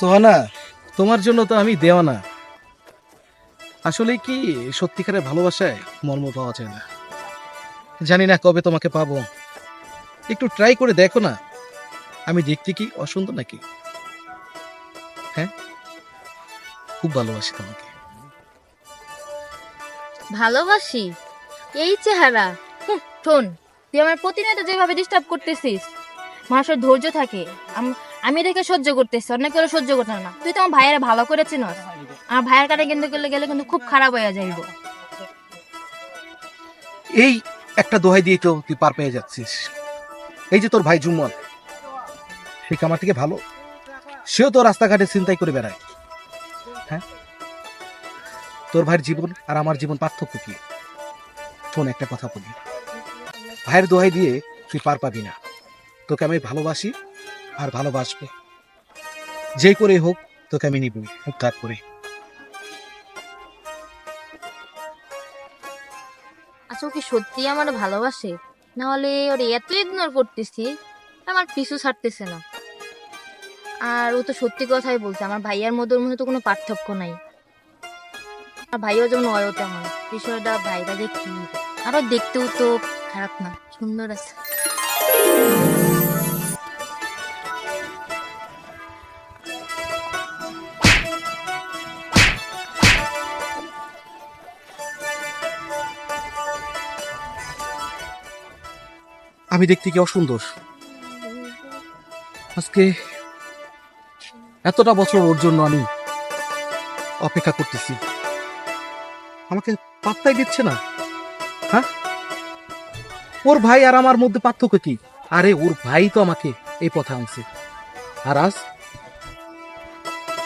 সোহানা, তোমার জন্য তো আমি দেওয়া না আসলে কি সত্যিকারের ভালোবাসায় মর্ম পাওয়া যায় না? জানি না কবে তোমাকে পাবো। একটু ট্রাই করে দেখো না, আমি দেখতে কি অসুন্দর নাকি? হ্যাঁ? খুব ভালোবাসি তোমাকে। ভালোবাসি? এই চেহারা। শোন, তুই আমার প্রতিনিয়ত যেভাবে ডিস্টার্ব করতেছিস, মানুষের ধৈর্য থাকে। আম- এটাকে সহ্য করতেছি অনেক করে সহ্য করতে না। তুই তো আমার ভাইয়ের ভালো করেছিস আমার ভাইয়ের কাছে কিন্তু গেলে গেলে কিন্তু খুব খারাপ হয়ে যাইব। এই একটা দোহাই দিয়ে তো তুই পার পেয়ে যাচ্ছিস। এই যে তোর ভাই জুম্মন, সে আমার থেকে ভালো? সেও তো রাস্তাঘাটে চিন্তাই করে বেড়ায়। হ্যাঁ? তোর ভাইয়ের জীবন আর আমার জীবন পার্থক্য কি? শোন, একটা কথা বলি। ভাইয়ের দোহাই দিয়ে তুই পার পাবি না। তোকে আমি ভালোবাসি আর ভালোবাসবো। যে করে হোক, তোকে আমি নিবই উদ্ধার করে। আচ্ছা ও সত্যি আমার ভালোবাসে? না হলে এত ইগনোর করতেছি, আমার পিছু ছাড়তেছে না। আর ও তো সত্যি কথাই বলছে, আমার ভাইয়ার মধ্যে মধ্যে তো কোনো পার্থক্য নাই। আর ভাইও যেমন অয় তেমন বিষয়টা ভাইরা যে কি আরও দেখতেও তো খারাপ না, সুন্দর আছে। আমি দেখতে কি অসুন্দর? আজকে এতটা বছর ওর জন্য আমি অপেক্ষা করতেছি। আমাকে পাত্তাই দিচ্ছে না। হ্যাঁ? ওর ভাই আর আমার মধ্যে পার্থক্য কি? আরে, ওর ভাই তো আমাকে এই পথে আনছে। আর আজ?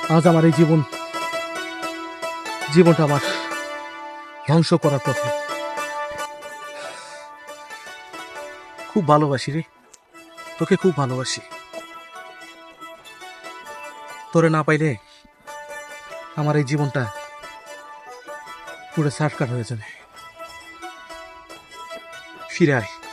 আজ আমার এই জীবন, জীবনটা আমার ধ্বংস করার পথে। খুব ভালোবাসি রে। তোকে খুব ভালোবাসি। তোরে না পাইলে আমার এই জীবনটা পুরো সার্টকাট হয়ে যাবে। ফিরে আয়।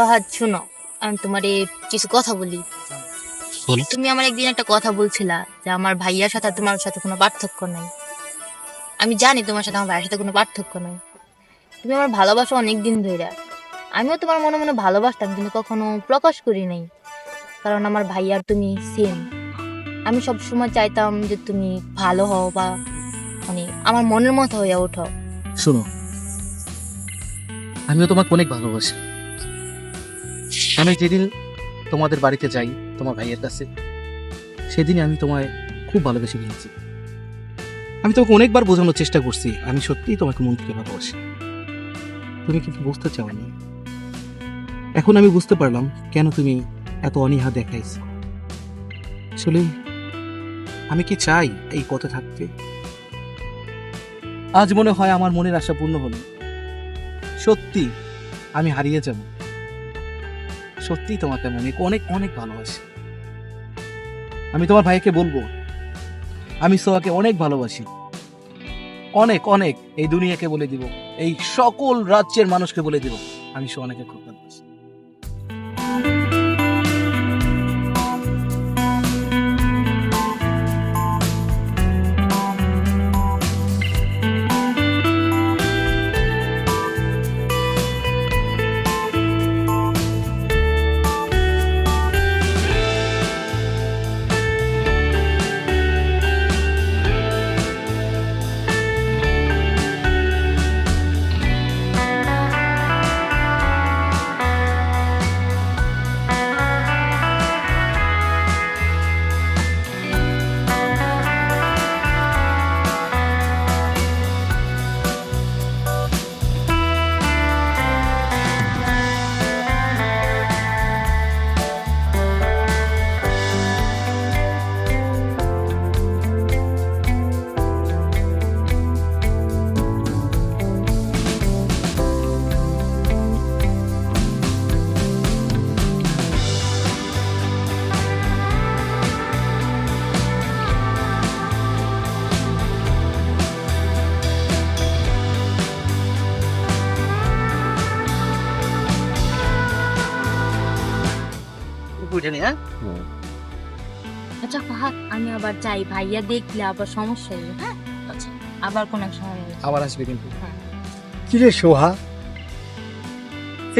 ফাহাদ শুনো আমি তোমারে কিছু কথা বলি। বলো। তুমি আমার একদিন একটা কথা বলছিলা যে আমার ভাইয়ার সাথে তোমার সাথে কোনো পার্থক্য নাই। আমি জানি তোমার সাথে আমার ভাইয়ের সাথে কোনো পার্থক্য নাই। তুমি আমার ভালোবাসা অনেক দিন ধরে আমিও তোমার মনে মনে ভালোবাসতাম কিন্তু কখনো প্রকাশ করি নাই। কারণ আমার ভাইয়ার তুমি সেম আমি সব সময় চাইতাম যে তুমি ভালো হও বা মানে আমার মনের মতো হয়ে ওঠো শোনো আমিও তোমাকে অনেক ভালোবাসি। আমি যেদিন তোমাদের বাড়িতে যাই, তোমার ভাইয়ের কাছে, সেদিনই আমি তোমায় খুব ভালোবেসে ফেলেছি। আমি তোমাকে অনেকবার বোঝানোর চেষ্টা করছি, আমি সত্যিই তোমাকে মন থেকে ভালোবাসি। তুমি কিন্তু বুঝতে চাওনি। এখন আমি বুঝতে পারলাম কেন তুমি এত অনীহা দেখাইছ। আসলে আমি কি চাই এই পথে থাকতে? আজ মনে হয় আমার মনের আশা পূর্ণ হলো। সত্যি, আমি হারিয়ে যাব। সত্যি তোমাকে মনে অনেক অনেক ভালোবাসি। আমি তোমার ভাইকে বলব, আমি সোয়াকে অনেক ভালোবাসি। অনেক অনেক, এই দুনিয়াকে বলে দিব, এই সকল রাজ্যের মানুষকে বলে দিব, আমি সে অনেকে খুব ভালোবাসি। নি হ্যাঁ? আচ্ছা ফাহাদ আমি আবার যাই ভাইয়া দেখলে আবার সমস্যা হবে হ্যাঁ? আচ্ছা আবার কোন এক সময় আবার আসবে কিন্তু। কিরে সোহা?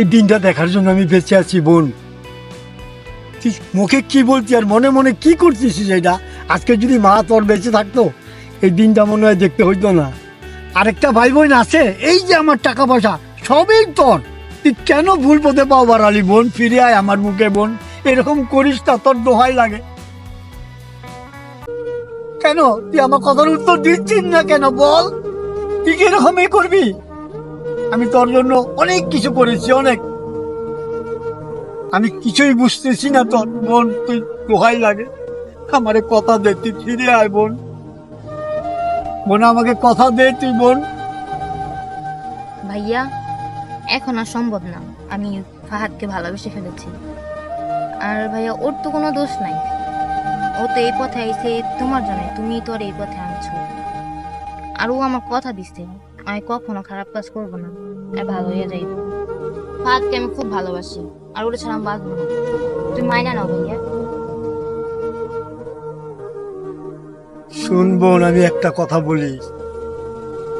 এই দিনটা দেখার জন্য আমি বেঁচে আছি বোন। তুই মুখে কি বলছি আর মনে মনে কি করছিস সেটা? আজকে যদি মা তোর বেঁচে থাকতো এই দিনটা মনে হয় দেখতে হইতো না। আরেকটা ভাই বোন আছে এই যে আমার টাকা পয়সা সবই তোর। তুই কেন ভুল পথে পাও বাড়ালি বোন? ফিরে আয় আমার মুখে বোন। এরকম করিস না, তোর দোহাই লাগে। কেন? তুই আমার কথার উত্তর দিচ্ছিস না কেন? বল। তুই কি এরকমই করবি? আমি তোর জন্য অনেক কিছু করেছি, অনেক। আমি কিছুই বুঝতেছি না তোর। বোন, তুই দোহাই লাগে। আমারে কথা দে, তুই ফিরে আয়, বোন। বোন, আমাকে কথা দে তুই, বোন। ভাইয়া, এখন আর সম্ভব না। আমি ফাহাদকে ভালোবেসে ফেলেছি। আর ভাইয়া, ওর তো কোনো দোষ নাই। ও তো এই পথে আইছে, তোমার জন্য, তুমি তো আর এই পথে আনছো। আর ও আমার কথা দিচ্ছে আমি কখনো খারাপ কাজ করব না, আর ভালো হয়ে যাই ফাহাদকে আমি খুব ভালোবাসি, আর ওটা ছাড়া আমি বাঁচবো না। তুমি মাইনা নাও ভাইয়া। শুন বোন আমি একটা কথা বলি।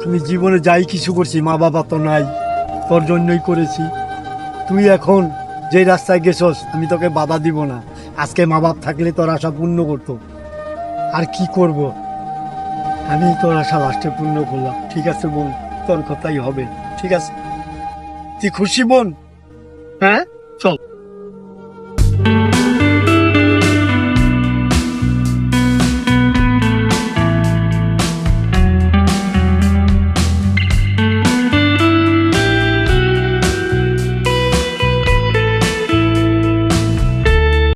তুমি জীবনে যাই কিছু করছি মা বাবা তো নাই, তোর জন্যই করেছি। তুই এখন যে রাস্তায় গেছোস, আমি তোকে বাধা দিব না। আজকে মা বাপ থাকলে তোর আশা পূর্ণ করতো। আর কি করব? আমি তোর আশা লাস্টে পূর্ণ করলাম। ঠিক আছে বোন, তোর কথাই হবে। ঠিক আছে? তুই খুশি বোন? হ্যাঁ?